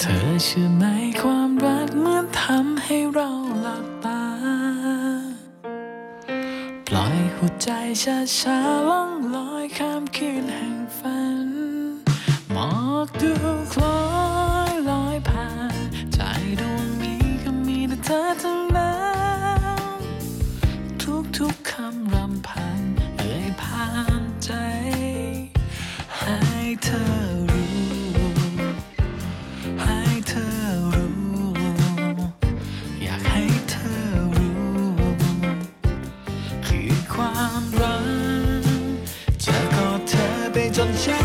เธอเชื่อไหมความรักเหมือนทำให้เราหลับตา ปล่อยหัวใจช้าช้าๆล่องลอยข้ามคืนแห่งฝัน หมอกดูคล้อยลอยผ่าน ใจดวงนี้ก็มีแต่เธอทั้งนั้น ทุกๆคำรำพัน ความรักจะกอดเธอไปจนเช้า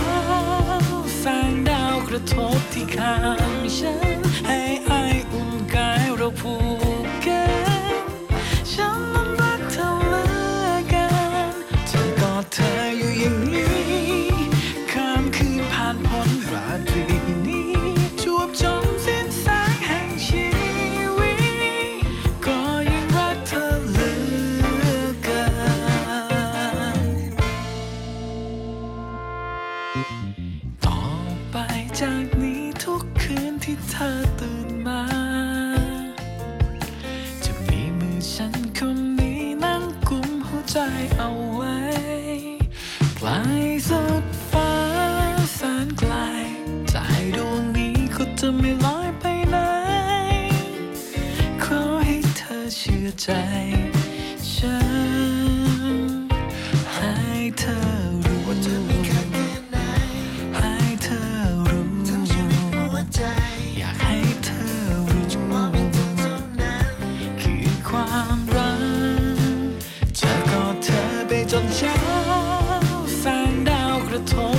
แสงดาวกระทบที่ข้างฉัน ต่อไปจากนี้ทุกคืนที่เธอตื่นมา จะมีมือฉันคนนี้นั่งกุมหัวใจเอาไว้ไกลสุดฟ้าแสนไกลใจดวงนี้ก็จะไม่ล ไปจ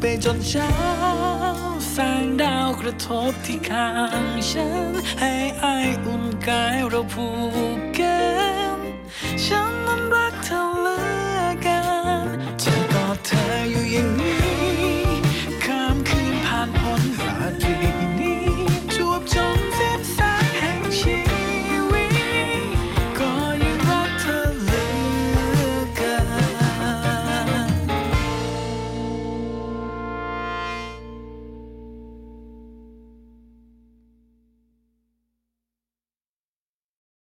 ไปจนเช้าแสงดาวกระทบที่ข้างฉัน ให้ไออุ่นกายเราผูกกันฉันนั้นรักเธอเลือกันจะกอดเธออยู่อย่างนี้